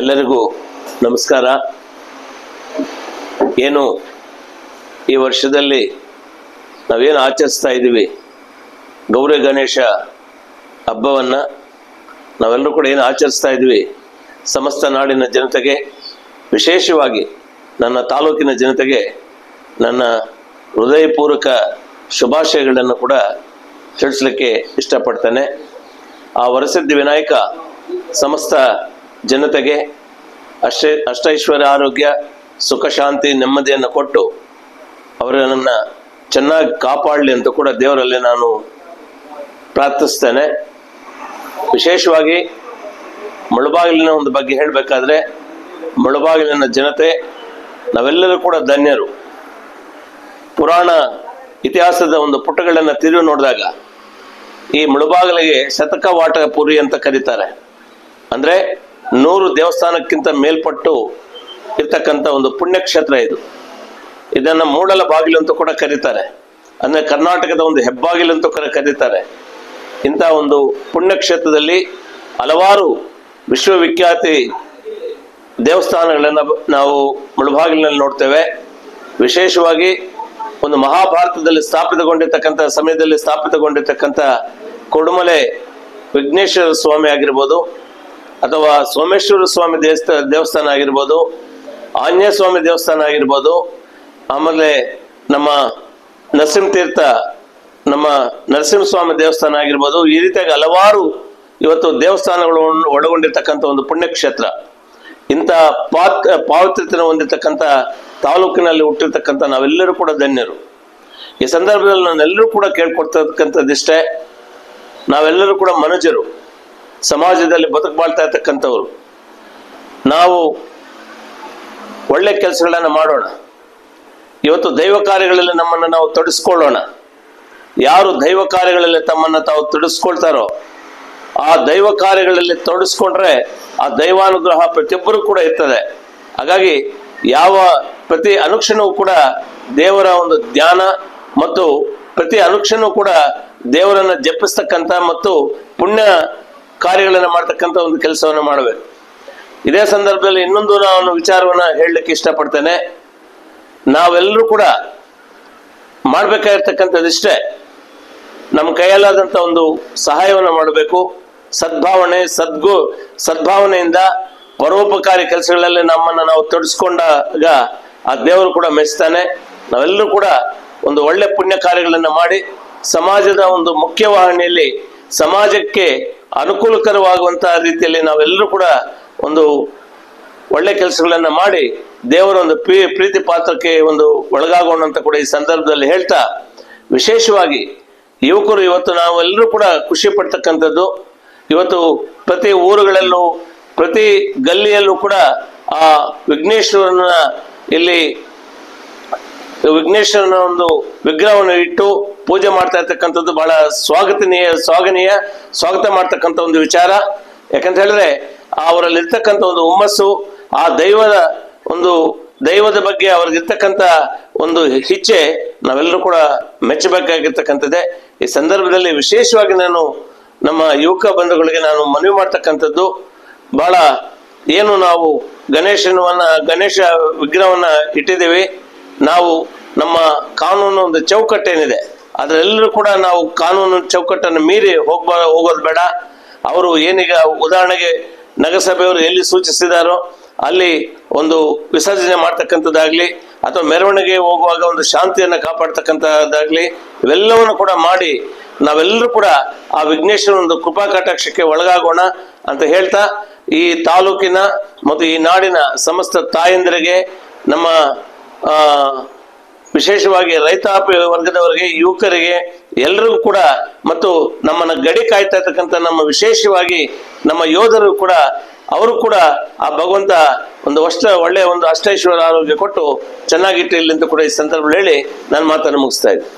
ಎಲ್ಲರಿಗೂ ನಮಸ್ಕಾರ. ಏನು ಈ ವರ್ಷದಲ್ಲಿ ನಾವೇನು ಆಚರಿಸ್ತಾ ಇದ್ದೀವಿ? ಗೌರಿ ಗಣೇಶ ಹಬ್ಬವನ್ನು ನಾವೆಲ್ಲರೂ ಕೂಡ ಏನು ಆಚರಿಸ್ತಾ ಇದ್ದೀವಿ? ಸಮಸ್ತ ನಾಡಿನ ಜನತೆಗೆ, ವಿಶೇಷವಾಗಿ ನನ್ನ ತಾಲೂಕಿನ ಜನತೆಗೆ ನನ್ನ ಹೃದಯಪೂರ್ವಕ ಶುಭಾಶಯಗಳನ್ನು ಕೂಡ ತಿಳಿಸ್ಲಿಕ್ಕೆ ಇಷ್ಟಪಡ್ತೇನೆ. ಆ ವರಸಿದ್ಧಿ ವಿನಾಯಕ ಸಮಸ್ತ ಜನತೆಗೆ ಅಷ್ಟೇ ಅಷ್ಟೈಶ್ವರ್ಯ, ಆರೋಗ್ಯ, ಸುಖ, ಶಾಂತಿ, ನೆಮ್ಮದಿಯನ್ನು ಕೊಟ್ಟು ಅವರನ್ನು ಚೆನ್ನಾಗಿ ಕಾಪಾಡಲಿ ಅಂತ ಕೂಡ ದೇವರಲ್ಲಿ ನಾನು ಪ್ರಾರ್ಥಿಸ್ತೇನೆ. ವಿಶೇಷವಾಗಿ ಮುಳುಬಾಗಿಲಿನ ಒಂದು ಬಗ್ಗೆ ಹೇಳಬೇಕಾದ್ರೆ, ಮುಳುಬಾಗಿಲಿನ ಜನತೆ, ನಾವೆಲ್ಲರೂ ಕೂಡ ಧನ್ಯರು. ಪುರಾಣ ಇತಿಹಾಸದ ಒಂದು ಪುಟಗಳನ್ನು ತಿರುಗಿ ನೋಡಿದಾಗ ಈ ಮುಳುಬಾಗಿಲಿಗೆ ಶತಕ ಅಂತ ಕರೀತಾರೆ. ಅಂದ್ರೆ ನೂರು ದೇವಸ್ಥಾನಕ್ಕಿಂತ ಮೇಲ್ಪಟ್ಟು ಇರ್ತಕ್ಕಂಥ ಒಂದು ಪುಣ್ಯಕ್ಷೇತ್ರ ಇದು. ಇದನ್ನ ಮೂಡಲ ಬಾಗಿಲು ಅಂತ ಕೂಡ ಕರೀತಾರೆ. ಅಂದ್ರೆ ಕರ್ನಾಟಕದ ಒಂದು ಹೆಬ್ಬಾಗಿಲು ಅಂತ ಕೂಡ ಕರೀತಾರೆ. ಇಂಥ ಒಂದು ಪುಣ್ಯಕ್ಷೇತ್ರದಲ್ಲಿ ಹಲವಾರು ವಿಶ್ವವಿಖ್ಯಾತಿ ದೇವಸ್ಥಾನಗಳನ್ನು ನಾವು ಮುಳುಬಾಗಿಲಿನಲ್ಲಿ ನೋಡ್ತೇವೆ. ವಿಶೇಷವಾಗಿ ಒಂದು ಮಹಾಭಾರತದಲ್ಲಿ ಸ್ಥಾಪಿತಗೊಂಡಿರ್ತಕ್ಕಂಥ ಸಮಯದಲ್ಲಿ ಸ್ಥಾಪಿತಗೊಂಡಿರ್ತಕ್ಕಂಥ ಕೊಡುಮಲೆ ವಿಘ್ನೇಶ್ವರ ಸ್ವಾಮಿ ಆಗಿರ್ಬೋದು ಅಥವಾ ಸೋಮೇಶ್ವರ ಸ್ವಾಮಿ ದೇವಸ್ಥಾನ ದೇವಸ್ಥಾನ ಆಗಿರ್ಬೋದು, ಆಂಜನೇಯ ಸ್ವಾಮಿ ದೇವಸ್ಥಾನ ಆಗಿರ್ಬೋದು, ಆಮೇಲೆ ನಮ್ಮ ನರಸಿಂಹ ತೀರ್ಥ, ನಮ್ಮ ನರಸಿಂಹಸ್ವಾಮಿ ದೇವಸ್ಥಾನ ಆಗಿರ್ಬೋದು, ಈ ರೀತಿಯಾಗಿ ಹಲವಾರು ಇವತ್ತು ದೇವಸ್ಥಾನಗಳು ಒಳಗೊಂಡಿರ್ತಕ್ಕಂಥ ಒಂದು ಪುಣ್ಯಕ್ಷೇತ್ರ. ಇಂಥ ಪಾತ್ ಪಾವಿತ್ರ್ಯತೆಯನ್ನು ಹೊಂದಿರತಕ್ಕಂಥ ತಾಲೂಕಿನಲ್ಲಿ ಹುಟ್ಟಿರ್ತಕ್ಕಂಥ ನಾವೆಲ್ಲರೂ ಕೂಡ ಧನ್ಯರು. ಈ ಸಂದರ್ಭದಲ್ಲಿ ನಾನೆಲ್ಲರೂ ಕೂಡ ಕೇಳ್ಕೊಡ್ತಕ್ಕಂಥದ್ದಿಷ್ಟೇ. ನಾವೆಲ್ಲರೂ ಕೂಡ ಮನುಜರು. ಸಮಾಜದಲ್ಲಿ ಬದುಕು ಬಾಳ್ತಾ ಇರ್ತಕ್ಕಂಥವ್ರು. ನಾವು ಒಳ್ಳೆ ಕೆಲಸಗಳನ್ನು ಮಾಡೋಣ. ಇವತ್ತು ದೈವ ಕಾರ್ಯಗಳಲ್ಲಿ ನಮ್ಮನ್ನು ನಾವು ತೊಡಸ್ಕೊಳ್ಳೋಣ. ಯಾರು ದೈವ ಕಾರ್ಯಗಳಲ್ಲಿ ತಮ್ಮನ್ನು ತಾವು ತೊಡಸ್ಕೊಳ್ತಾರೋ, ಆ ದೈವ ಕಾರ್ಯಗಳಲ್ಲಿ ತೊಡಸ್ಕೊಂಡ್ರೆ ಆ ದೈವಾನುಗ್ರಹ ಪ್ರತಿಯೊಬ್ಬರು ಕೂಡ ಇರ್ತದೆ. ಹಾಗಾಗಿ ಯಾವ ಪ್ರತಿ ಅನುಕ್ಷಣವೂ ಕೂಡ ದೇವರ ಒಂದು ಧ್ಯಾನ ಮತ್ತು ಪ್ರತಿ ಅನುಕ್ಷಣವೂ ಕೂಡ ದೇವರನ್ನ ಜಪಿಸ್ತಕ್ಕಂಥ ಮತ್ತು ಪುಣ್ಯ ಕಾರ್ಯಗಳನ್ನು ಮಾಡ್ತಕ್ಕಂಥ ಒಂದು ಕೆಲಸವನ್ನು ಮಾಡಬೇಕು ಇದೇ ಸಂದರ್ಭದಲ್ಲಿ ಇನ್ನೊಂದು ನಾನು ವಿಚಾರವನ್ನ ಹೇಳಲಿಕ್ಕೆ ಇಷ್ಟಪಡ್ತೇನೆ. ನಾವೆಲ್ಲರೂ ಕೂಡ ಮಾಡ್ಬೇಕಾಗಿರ್ತಕ್ಕಂಥದ್ದಿಷ್ಟೇ ನಮ್ಮ ಕೈಯಲ್ಲಾದಂಥ ಒಂದು ಸಹಾಯವನ್ನು ಮಾಡಬೇಕು. ಸದ್ಭಾವನೆ, ಸದ್ಗು, ಸದ್ಭಾವನೆಯಿಂದ ಪರೋಪಕಾರಿ ಕೆಲಸಗಳಲ್ಲಿ ನಮ್ಮನ್ನು ನಾವು ತೊಡಸ್ಕೊಂಡಾಗ ಆ ದೇವರು ಕೂಡ ಮೆಚ್ತಾನೆ. ನಾವೆಲ್ಲರೂ ಕೂಡ ಒಂದು ಒಳ್ಳೆ ಪುಣ್ಯ ಕಾರ್ಯಗಳನ್ನು ಮಾಡಿ ಸಮಾಜದ ಒಂದು ಮುಖ್ಯವಾಹಿನಿಯಲ್ಲಿ ಸಮಾಜಕ್ಕೆ ಅನುಕೂಲಕರವಾಗುವಂತಹ ರೀತಿಯಲ್ಲಿ ನಾವೆಲ್ಲರೂ ಕೂಡ ಒಂದು ಒಳ್ಳೆ ಕೆಲಸಗಳನ್ನ ಮಾಡಿ ದೇವರ ಒಂದು ಪ್ರೀ, ಪ್ರೀತಿ ಪಾತ್ರಕ್ಕೆ ಒಂದು ಒಳಗಾಗೋಣ ಅಂತ ಕೂಡ ಈ ಸಂದರ್ಭದಲ್ಲಿ ಹೇಳ್ತಾ, ವಿಶೇಷವಾಗಿ ಯುವಕರು ಇವತ್ತು ನಾವೆಲ್ಲರೂ ಕೂಡ ಖುಷಿ ಪಡ್ತಕ್ಕಂಥದ್ದು. ಇವತ್ತು ಪ್ರತಿ ಊರುಗಳಲ್ಲೂ, ಪ್ರತಿ ಗಲ್ಲಿಯಲ್ಲೂ ಕೂಡ ಆ ವಿಘ್ನೇಶ್ವರನ ಇಲ್ಲಿ ವಿಘ್ನೇಶ್ವರನ ಒಂದು ವಿಗ್ರಹವನ್ನು ಇಟ್ಟು ಪೂಜೆ ಮಾಡ್ತಾ ಇರ್ತಕ್ಕಂಥದ್ದು ಬಹಳ ಸ್ವಾಗತನೀಯ, ಸ್ವಾಗನೀಯ, ಸ್ವಾಗತ ಮಾಡ್ತಕ್ಕಂಥ ಒಂದು ವಿಚಾರ. ಯಾಕಂತ ಹೇಳಿದ್ರೆ ಅವರಲ್ಲಿ ಇರ್ತಕ್ಕಂಥ ಒಂದು ಹುಮ್ಮಸ್ಸು, ಆ ದೈವದ ಒಂದು, ದೈವದ ಬಗ್ಗೆ ಅವ್ರಿಗಿರ್ತಕ್ಕಂಥ ಒಂದು ಹಿಚ್ಚೆ ನಾವೆಲ್ಲರೂ ಕೂಡ ಮೆಚ್ಚಬೇಕಾಗಿರ್ತಕ್ಕಂಥದ್ದೇ. ಈ ಸಂದರ್ಭದಲ್ಲಿ ವಿಶೇಷವಾಗಿ ನಾನು ನಮ್ಮ ಯುವಕ ಬಂಧುಗಳಿಗೆ ನಾನು ಮನವಿ ಮಾಡ್ತಕ್ಕಂಥದ್ದು, ಬಹಳ ಏನು ನಾವು ಗಣೇಶನವನ್ನ, ಗಣೇಶ ವಿಗ್ರಹವನ್ನ ಇಟ್ಟಿದ್ದೀವಿ. ನಾವು ನಮ್ಮ ಕಾನೂನು ಒಂದು ಚೌಕಟ್ಟೇನಿದೆ. ಅದರೆಲ್ಲರೂ ಕೂಡ ನಾವು ಕಾನೂನು ಚೌಕಟ್ಟನ್ನು ಮೀರಿ ಹೋಗ್ಬ, ಹೋಗೋದು ಬೇಡ. ಅವರು ಏನೀಗ ಉದಾಹರಣೆಗೆ ನಗರಸಭೆಯವರು ಎಲ್ಲಿ ಸೂಚಿಸಿದಾರೋ ಅಲ್ಲಿ ಒಂದು ವಿಸರ್ಜನೆ ಮಾಡ್ತಕ್ಕಂಥದ್ದಾಗ್ಲಿ ಅಥವಾ ಮೆರವಣಿಗೆ ಹೋಗುವಾಗ ಒಂದು ಶಾಂತಿಯನ್ನು ಕಾಪಾಡ್ತಕ್ಕಂಥದ್ದಾಗ್ಲಿ ಇವೆಲ್ಲವನ್ನು ಕೂಡ ಮಾಡಿ ನಾವೆಲ್ಲರೂ ಕೂಡ ಆ ವಿಘ್ನೇಶ್ವರ ಒಂದು ಕೃಪಾ ಕಟಾಕ್ಷಕ್ಕೆ ಒಳಗಾಗೋಣ ಅಂತ ಹೇಳ್ತಾ ಈ ತಾಲೂಕಿನ ಮತ್ತು ಈ ನಾಡಿನ ಸಮಸ್ತ ತಾಯಂದಿರಿಗೆ ನಮ್ಮ ವಿಶೇಷವಾಗಿ ರೈತಾಪಿ ವರ್ಗದವರಿಗೆ, ಯುವಕರಿಗೆ ಎಲ್ಲರಿಗೂ ಕೂಡ ಮತ್ತು ನಮ್ಮನ್ನ ಗಡಿ ಕಾಯ್ತಾ ಇರ್ತಕ್ಕಂಥ ನಮ್ಮ ವಿಶೇಷವಾಗಿ ನಮ್ಮ ಯೋಧರು ಕೂಡ, ಅವರು ಕೂಡ ಆ ಭಗವಂತ ಒಂದು ಅಷ್ಟ ಒಳ್ಳೆಯ ಒಂದು ಅಷ್ಟೈಶ್ವರ ಆರೋಗ್ಯ ಕೊಟ್ಟು ಚೆನ್ನಾಗಿಟ್ಟಿರಲಿ ಅಂತ ಕೂಡ ಈ ಸಂದರ್ಭದಲ್ಲಿ ಹೇಳಿ ನಾನು ಮಾತನ್ನು ಮುಗಿಸ್ತಾ ಇದ್ದೆ.